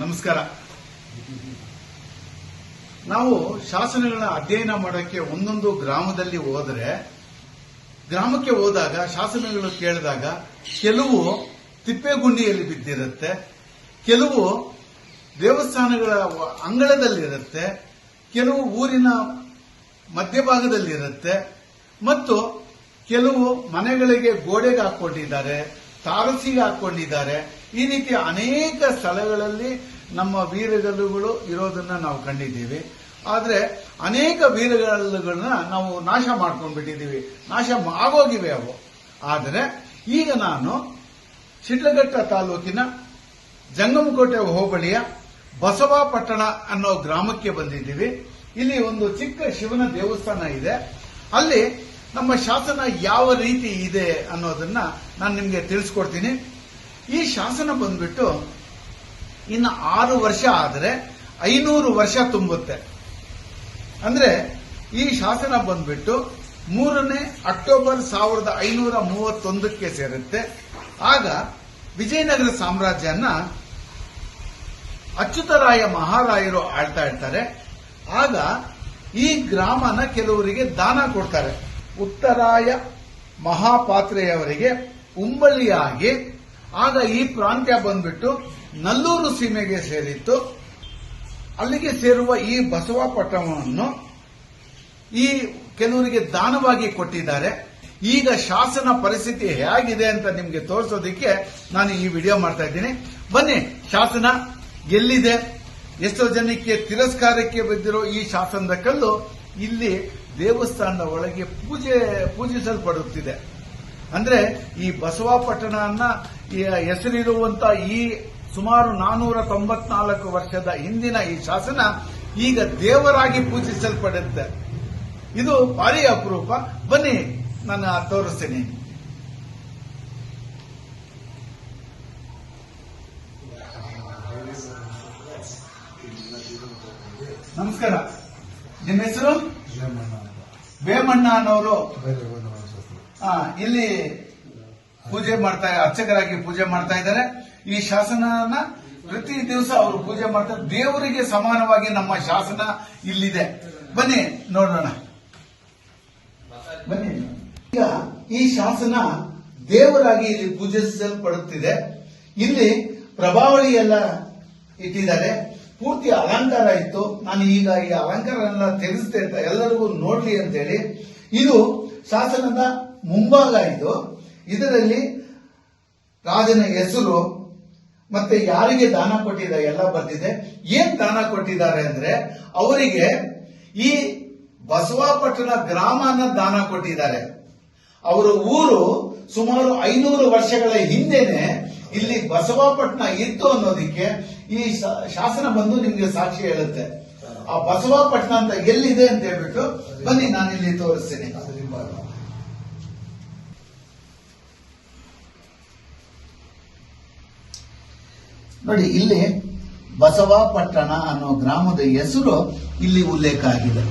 ನಮಸ್ಕಾರ. ನಾವು ಶಾಸನಗಳ ಅಧ್ಯಯನ ಮಾಡೋಕ್ಕೆ ಒಂದೊಂದು ಗ್ರಾಮದಲ್ಲಿ ಹೋದರೆ, ಗ್ರಾಮಕ್ಕೆ ಹೋದಾಗ, ಶಾಸನಗಳು ಕೇಳಿದಾಗ ಕೆಲವು ತಿಪ್ಪೆಗುಂಡಿಯಲ್ಲಿ ಬಿದ್ದಿರುತ್ತೆ, ಕೆಲವು ದೇವಸ್ಥಾನಗಳ ಅಂಗಳದಲ್ಲಿರುತ್ತೆ, ಕೆಲವು ಊರಿನ ಮಧ್ಯಭಾಗದಲ್ಲಿರುತ್ತೆ ಮತ್ತು ಕೆಲವು ಮನೆಗಳಿಗೆ ಗೋಡೆಗೆ ಹಾಕೊಂಡಿದ್ದಾರೆ. ತಾರಸಿಗೆ ಹಾಕೊಂಡಿದ್ದಾರೆ. ಈ ರೀತಿ ಅನೇಕ ಸ್ಥಳಗಳಲ್ಲಿ ನಮ್ಮ ವೀರಗಲ್ಲುಗಳು ಇರೋದನ್ನ ನಾವು ಕಂಡಿದ್ದೀವಿ. ಆದ್ರೆ ಅನೇಕ ವೀರಗಲ್ಲುಗಳನ್ನ ನಾವು ನಾಶ ಮಾಡ್ಕೊಂಡ್ಬಿಟ್ಟಿದ್ದೀವಿ. ನಾಶ ಆಗೋಗಿವೆ ಅವು. ಆದರೆ ಈಗ ನಾನು ಶಿಡ್ಲಘಟ್ಟ ತಾಲೂಕಿನ ಜಂಗಮಕೋಟೆ ಹೋಬಳಿಯ ಬಸವಾಪಟ್ಟಣ ಅನ್ನೋ ಗ್ರಾಮಕ್ಕೆ ಬಂದಿದ್ದೀವಿ. ಇಲ್ಲಿ ಒಂದು ಚಿಕ್ಕ ಶಿವನ ದೇವಸ್ಥಾನ ಇದೆ. ಅಲ್ಲಿ ನಮ್ಮ ಶಾಸನ ಯಾವ ರೀತಿ ಇದೆ ಅನ್ನೋದನ್ನ ನಾನು ನಿಮಗೆ ತಿಳಿಸ್ಕೊಡ್ತೀನಿ. ಈ ಶಾಸನ ಬಂದ್ಬಿಟ್ಟು ಇನ್ನು ಆರು ವರ್ಷ ಆದರೆ ಐನೂರು ವರ್ಷ ತುಂಬುತ್ತೆ. ಅಂದ್ರೆ ಈ ಶಾಸನ ಬಂದ್ಬಿಟ್ಟು ಮೂರನೇ ಅಕ್ಟೋಬರ್ ಸಾವಿರದ ಐನೂರ ಮೂವತ್ತೊಂದಕ್ಕೆ ಸೇರುತ್ತೆ. ಆಗ ವಿಜಯನಗರ ಸಾಮ್ರಾಜ್ಯನ ಅಚ್ಯುತರಾಯ ಮಹಾರಾಯರು ಆಳ್ತಾ ಇರ್ತಾರೆ. ಆಗ ಈ ಗ್ರಾಮನ ಕೆಲವರಿಗೆ ದಾನ ಕೊಡ್ತಾರೆ. ಉತ್ತರಾಯ ಮಹಾಪಾತ್ರೆಯವರಿಗೆ ಉಂಬಳಿಯಾಗಿ ಆಗ ಈ ಪ್ರಾಂತ್ಯ ಬಂದ್ಬಿಟ್ಟು ನಲ್ಲೂರು ಸೀಮೆಗೆ ಸೇರಿತ್ತು. ಅಲ್ಲಿಗೆ ಸೇರುವ ಈ ಬಸವಪಟ್ಟಣವನ್ನು ಈ ಕೆಲವರಿಗೆ ದಾನವಾಗಿ ಕೊಟ್ಟಿದ್ದಾರೆ. ಈಗ ಶಾಸನ ಪರಿಸ್ಥಿತಿ ಹೇಗಿದೆ ಅಂತ ನಿಮಗೆ ತೋರಿಸೋದಕ್ಕೆ ನಾನು ಈ ವಿಡಿಯೋ ಮಾಡ್ತಾ ಇದ್ದೀನಿ. ಬನ್ನಿ, ಶಾಸನ ಎಲ್ಲಿದೆ? ಎಷ್ಟೋ ಜನಕ್ಕೆ ತಿರಸ್ಕಾರಕ್ಕೆ ಬಿದ್ದಿರೋ ಈ ಶಾಸನದ ಕಲ್ಲು ಇಲ್ಲಿ ದೇವಸ್ಥಾನದ ಒಳಗೆ ಪೂಜೆ, ಪೂಜಿಸಲ್ಪಡುತ್ತಿದೆ. ಅಂದ್ರೆ ಈ ಬಸವಾಪಟ್ಟಣ ಈ ಹೆಸರಿರುವಂತ ಈ ಸುಮಾರು ನಾನೂರ ತೊಂಬತ್ನಾಲ್ಕು ವರ್ಷದ ಹಿಂದಿನ ಈ ಶಾಸನ ಈಗ ದೇವರಾಗಿ ಪೂಜಿಸಲ್ಪಡುತ್ತೆ. ಇದು ಭಾರಿ ಅಪರೂಪ. ಬನ್ನಿ ನಾನು ತೋರಿಸ್ತೀನಿ. ನಮಸ್ಕಾರ. ನಿಮ್ಮ ಹೆಸರು? ವೇಮಣ್ಣ ಅನ್ನೋರು ಹಾ ಇಲ್ಲಿ ಪೂಜೆ ಮಾಡ್ತಾ, ಅರ್ಚಕರಾಗಿ ಪೂಜೆ ಮಾಡ್ತಾ ಇದ್ದಾರೆ. ಈ ಶಾಸನನ ಪ್ರತಿ ದಿವಸ ಅವರು ಪೂಜೆ ಮಾಡ್ತಾರೆ. ದೇವರಿಗೆ ಸಮಾನವಾಗಿ ನಮ್ಮ ಶಾಸನ ಇಲ್ಲಿದೆ. ಬನ್ನಿ, ನೋಡೋಣ. ಬನ್ನಿ. ಈಗ ಈ ಶಾಸನ ದೇವರಾಗಿ ಇಲ್ಲಿ ಪೂಜಿಸಲ್ಪಡುತ್ತಿದೆ. ಇಲ್ಲಿ ಪ್ರಭಾವಳಿ ಎಲ್ಲ ಇಟ್ಟಿದ್ದಾರೆ. ಪೂರ್ತಿ ಅಲಂಕಾರ ಇತ್ತು. ನಾನು ಈಗ ಈ ಅಲಂಕಾರ ಎಲ್ಲ ತೆಗೆಸ್ತೇ ಅಂತ ಎಲ್ಲರಿಗೂ ನೋಡ್ಲಿ ಅಂತೇಳಿ. ಇದು ಶಾಸನದ ಮುಂಭಾಗ ಇದು. ಇದರಲ್ಲಿ ರಾಜನ ಹೆಸರು ಮತ್ತೆ ಯಾರಿಗೆ ದಾನ ಕೊಟ್ಟಿದ್ದಾರೆ ಎಲ್ಲ ಬರ್ತಿದೆ ಏನ್ ದಾನ ಕೊಟ್ಟಿದ್ದಾರೆ ಅಂದ್ರೆ ಅವರಿಗೆ ಈ ಬಸವಾಪಟ್ಟಣ ಗ್ರಾಮನ ದಾನ ಕೊಟ್ಟಿದ್ದಾರೆ. ಅವರ ಊರು ಸುಮಾರು ಐನೂರು ವರ್ಷಗಳ ಹಿಂದೆನೆ ಇಲ್ಲಿ ಬಸವಾಪಟ್ಟಣ ಇತ್ತು ಅನ್ನೋದಕ್ಕೆ ಈ ಶಾಸನ ಬಂದು ನಿಮ್ಗೆ ಸಾಕ್ಷಿ ಹೇಳುತ್ತೆ. ಆ ಬಸವಾಪಟ್ಟಣ ಅಂತ ಎಲ್ಲಿದೆ ಅಂತ ಹೇಳ್ಬಿಟ್ಟು ಬನ್ನಿ ನಾನು ಇಲ್ಲಿ ತೋರಿಸ್ತೀನಿ. ನೋಡಿ, ಇಲ್ಲಿ ಬಸವಾಪಟ್ಟಣ ಅನ್ನೋ ಗ್ರಾಮದ ಹೆಸರು ಇಲ್ಲಿ ಉಲ್ಲೇಖ ಆಗಿದೆ.